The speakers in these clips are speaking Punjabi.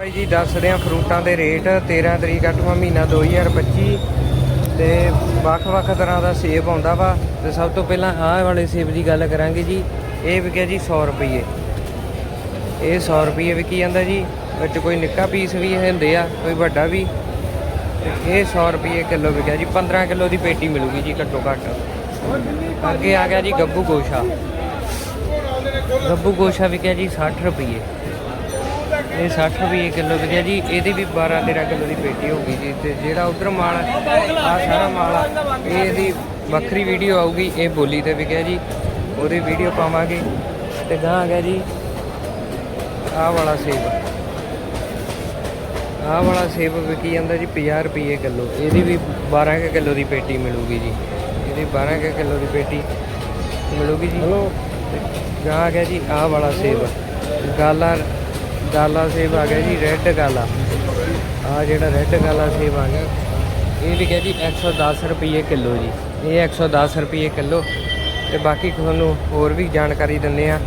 ਭਾਈ ਜੀ ਦੱਸਦੇ ਹਾਂ ਫਰੂਟਾਂ ਦੇ ਰੇਟ 13 ਤਰੀਕ 8ਵਾਂ ਮਹੀਨਾ 2025 ਤੇ ਵੱਖ-ਵੱਖ ਤਰ੍ਹਾਂ ਦਾ ਸੇਬ ਆਉਂਦਾ ਵਾ ਤੇ ਸਭ ਤੋਂ ਪਹਿਲਾਂ ਆਹ ਵਾਲੇ ਸੇਬ ਦੀ ਗੱਲ ਕਰਾਂਗੇ ਜੀ, ਇਹ ਵਿਕਿਆ ਜੀ 100 ਰੁਪਏ ਇਹ 100 ਰੁਪਏ ਵਿਕੀ ਜਾਂਦਾ ਜੀ, ਵਿੱਚ ਕੋਈ ਨਿੱਕਾ ਪੀਸ ਵੀ ਹੁੰਦੇ ਆ, ਕੋਈ ਵੱਡਾ ਵੀ। ਇਹ 100 ਰੁਪਏ ਕਿਲੋ ਵਿਕਿਆ ਜੀ 15 ਕਿਲੋ ਦੀ ਪੇਟੀ ਮਿਲੂਗੀ ਜੀ ਘੱਟੋ ਘੱਟ। ਅੱਗੇ ਆ ਗਿਆ ਜੀ ਗੱਬੂ ਗੋਸ਼ਾ। ਗੱਬੂ ਗੋਸ਼ਾ ਵਿਕਿਆ ਜੀ 60 ਰੁਪਏ ਇਹ 60 ਰੁਪਏ ਕਿਲੋ ਵਿਕਿਆ ਜੀ ਇਹਦੀ ਵੀ 12 13 ਕਿਲੋ ਦੀ ਪੇਟੀ ਹੋਊਗੀ ਜੀ ਤੇ ਜਿਹੜਾ ਉਧਰ ਮਾਲ ਆ ਸਾਰਾ ਮਾਲ ਆ ਇਹ ਇਹਦੀ ਵੱਖਰੀ ਵੀਡੀਓ ਆਊਗੀ ਇਹ ਬੋਲੀ ਤੇ ਵਿਕਿਆ ਜੀ ਉਹਦੀ ਵੀਡੀਓ ਪਾਵਾਂਗੇ ਤੇ ਗਾਂ ਆ ਗਿਆ ਜੀ ਆਹ ਵਾਲਾ ਸੇਬ ਆਹ ਵਾਲਾ ਸੇਬ ਵਿਕੀ ਜਾਂਦਾ ਜੀ 50 ਰੁਪਏ ਕਿਲੋ ਇਹਦੀ ਵੀ 12 ਕੁ ਕਿਲੋ ਦੀ ਪੇਟੀ ਮਿਲੂਗੀ ਜੀ ਇਹਦੀ 12 ਕੁ ਕਿਲੋ ਦੀ ਪੇਟੀ ਮਿਲੂਗੀ ਜੀ। ਗਾਂ ਆ ਗਿਆ ਜੀ ਆਹ ਵਾਲਾ ਸੇਬ ਗਾਲਾ ਗਾਲਾ ਸੇਬ ਆ ਗਿਆ ਜੀ ਰੈੱਡ ਗਾਲਾ। ਆ ਜਿਹੜਾ ਰੈੱਡ ਗਾਲਾ ਸੇਬ ਆ ਗਿਆ। ਇਹ ਵੀ ਗਿਆ ਜੀ 110 ਰੁਪਏ ਕਿਲੋ ਜੀ। ਇਹ 110 ਰੁਪਏ ਕਿਲੋ। ਤੇ ਬਾਕੀ ਤੁਹਾਨੂੰ ਹੋਰ ਵੀ ਜਾਣਕਾਰੀ ਦਿੰਦੇ ਆ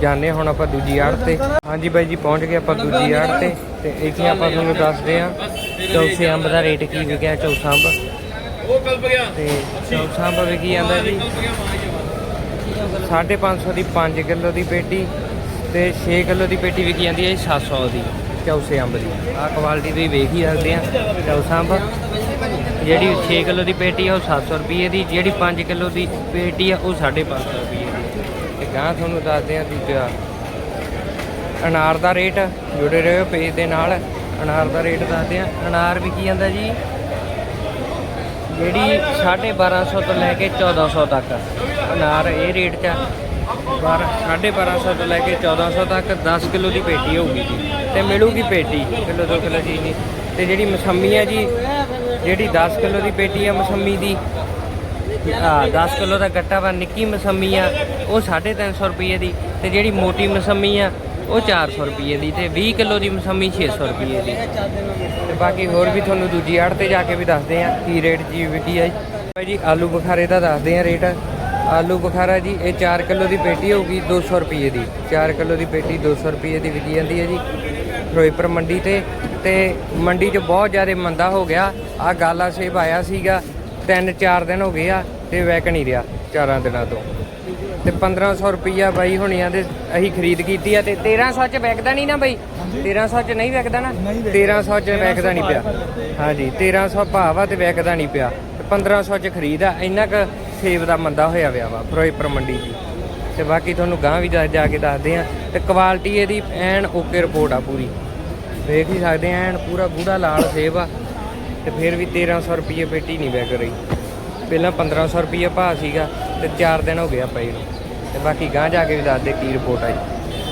ਜਾਣੇ ਹੁਣ ਆਪਾਂ ਦੂਜੀ ਆੜ ਤੇ। ਹਾਂਜੀ ਬਾਈ ਜੀ, ਪਹੁੰਚ ਗਏ ਆਪਾਂ ਦੂਜੀ ਆੜ ਤੇ। ਤੇ ਇੱਥੇ ਆਪਾਂ ਤੁਹਾਨੂੰ ਦੱਸਦੇ ਆ ਚੌਥੇ ਅੰਬ ਦਾ ਰੇਟ ਕੀ ਵਿਕਿਆ, ਚੌਥਾ ਅੰਬ। ਉਹ ਕਲਪ ਗਿਆ ਤੇ ਚੌਸਾ ਅੰਬ ਵਿਕੀ ਜਾਂਦਾ ਜੀ। 550 ਦੀ 5 ਕਿਲੋ ਦੀ ਪੇਟੀ। ਤੇ 6 ਕਿਲੋ ਦੀ ਪੇਟੀ ਵਿਕੀ ਜਾਂਦੀ ਹੈ ਜੀ 700 ਦੀ, ਚੌਸੇ ਅੰਬ ਦੀ। ਆਹ ਕੁਆਲਿਟੀ ਤੁਸੀਂ ਵੇਖ ਹੀ ਸਕਦੇ ਆ, ਚੌਸਾ ਅੰਬ। ਜਿਹੜੀ 6 ਕਿਲੋ ਦੀ ਪੇਟੀ ਆ, ਉਹ 700 ਰੁਪਏ ਦੀ, ਜਿਹੜੀ 5 ਕਿਲੋ ਦੀ ਪੇਟੀ ਆ, ਉਹ 550 ਰੁਪਏ ਦੀ। ਤੇ ਗਾਂ ਤੁਹਾਨੂੰ ਦੱਸਦੇ ਆ ਦੂਜਾ, ਅਨਾਰ ਦਾ ਰੇਟ, ਜੁੜੇ ਰਹੋ ਪੇਜ ਦੇ ਨਾਲ, ਅਨਾਰ ਦਾ ਰੇਟ ਦੱਸਦੇ ਆ। ਅਨਾਰ ਵਿਕੀ ਜਾਂਦਾ ਜੀ, ਜਿਹੜੀ 1250 ਤੋਂ ਲੈ ਕੇ 1400 ਤੱਕ। ਅਨਾਰ ਇਹ ਰੇਟ 'ਚ ਆ। ਬਾਰਾਂ- 1250 ਤੋਂ ਲੈ ਕੇ 1400 ਤੱਕ 10 ਕਿਲੋ ਦੀ ਪੇਟੀ ਹੋਊਗੀ ਜੀ। ਤੇ ਮਿਲੂਗੀ ਪੇਟੀ, ਕਿਲੋ ਦੋ ਕਿਲੋ ਚੀਜ਼ ਨਹੀਂ ਤੇ ਜਿਹੜੀ ਮਸੰਮੀ ਹੈ ਜੀ, ਜਿਹੜੀ 10 ਕਿਲੋ ਦੀ ਪੇਟੀ ਆ ਮਸੰਮੀ ਦੀ, ਆ 10 ਕਿਲੋ ਦਾ ਗੱਟਾ ਵਾ, ਨਿੱਕੀ ਮਸੰਮੀ ਆ, ਉਹ 350 ਰੁਪਏ ਦੀ। ਤੇ ਜਿਹੜੀ ਮੋਟੀ ਮਸੰਮੀ ਆ, ਉਹ 400 ਰੁਪਏ ਦੀ। ਤੇ 20 ਕਿਲੋ ਦੀ ਮਸੰਮੀ 600 ਰੁਪਏ ਦੀ। ਤੇ ਬਾਕੀ ਹੋਰ ਵੀ ਤੁਹਾਨੂੰ ਦੂਜੀ ਆੜ ਤੇ ਜਾ ਕੇ ਵੀ ਦੱਸਦੇ ਆ, ਕੀ ਰੇਟ ਜੀ ਵਿਕੀ ਆ ਜੀ ਭਾਈ ਜੀ, ਆਲੂ ਬੁਖਾਰੇ ਦਾ ਦੱਸਦੇ ਆ ਰੇਟ। ਆਲੂ ਬੁਖਾਰਾ ਜੀ ਇਹ 4 ਕਿਲੋ ਦੀ ਪੇਟੀ ਹੋਊਗੀ 200 ਰੁਪਏ ਦੀ। 4 ਕਿਲੋ ਦੀ ਪੇਟੀ 200 ਰੁਪਏ ਦੀ ਵਿਕੀ ਜਾਂਦੀ ਹੈ ਜੀ। ਫਿਰੋਜ਼ਪੁਰ ਮੰਡੀ ਤੇ ਤੇ ਮੰਡੀ 'ਚ ਬਹੁਤ ਜ਼ਿਆਦਾ ਮੰਦਾ ਹੋ ਗਿਆ। ਆ ਗਾਲਾ ਸੇਬ ਆਇਆ ਸੀਗਾ ਤਿੰਨ ਚਾਰ ਦਿਨ ਹੋ ਗਏ ਆ ਤੇ ਵੈਕ ਨਹੀਂ ਰਿਹਾ ਚਾਰਾਂ ਦਿਨਾਂ ਤੋਂ। ਤੇ 1500 ਰੁਪਈਆ ਬਾਈ ਹੁਣੀਆਂ ਦੇ ਅਸੀਂ ਖਰੀਦ ਕੀਤੀ ਆ ਤੇ 1300 ਚ ਵਿਕਦਾ ਨਹੀਂ ਨਾ ਬਾਈ? 1300 ਚ ਨਹੀਂ ਵਿਕਦਾ ਨਾ? 1300 ਚ ਵਿਕਦਾ ਨਹੀਂ ਪਿਆ। ਹਾਂਜੀ 1300 ਭਾਵ ਆ ਤੇ ਵਿਕਦਾ ਨਹੀਂ ਪਿਆ। 1500 ਚ ਖਰੀਦ ਆ ਇੰਨਾ ਕ ਸੇਬ ਦਾ ਮੰਦਾ ਹੋਇਆ ਪਿਆ ਵਾ, ਫਿਰੋਜ਼ਪੁਰ ਮੰਡੀ ਜੀ। ਤੇ ਬਾਕੀ ਤੁਹਾਨੂੰ ਗਾਂ ਵੀ ਜਾ ਜਾ ਕੇ ਦੱਸਦੇ ਆ, ਤੇ ਕੁਆਲਿਟੀ ਇਹਦੀ ਐਨ ਓਕੇ ਰਿਪੋਰਟ ਆ ਪੂਰੀ। ਦੇਖ ਹੀ ਸਕਦੇ ਆ, ਐਨ ਪੂਰਾ ਗੂੜਾ ਲਾਲ ਸੇਬ ਆ, ਤੇ ਫਿਰ ਵੀ 1300 ਰੁਪਏ ਪੇਟੀ ਨਹੀਂ ਵਿਕ ਰਹੀ। ਪਹਿਲਾਂ 1500 ਰੁਪਏ ਭਾਅ ਸੀਗਾ, ਤੇ 4 ਦਿਨ ਹੋ ਗਿਆ ਪਈ ਨੂੰ ਤੇ ਬਾਕੀ ਗਾਂ ਜਾ ਕੇ ਵੀ ਦੱਸਦੇ ਕੀ ਰਿਪੋਰਟ ਆਈ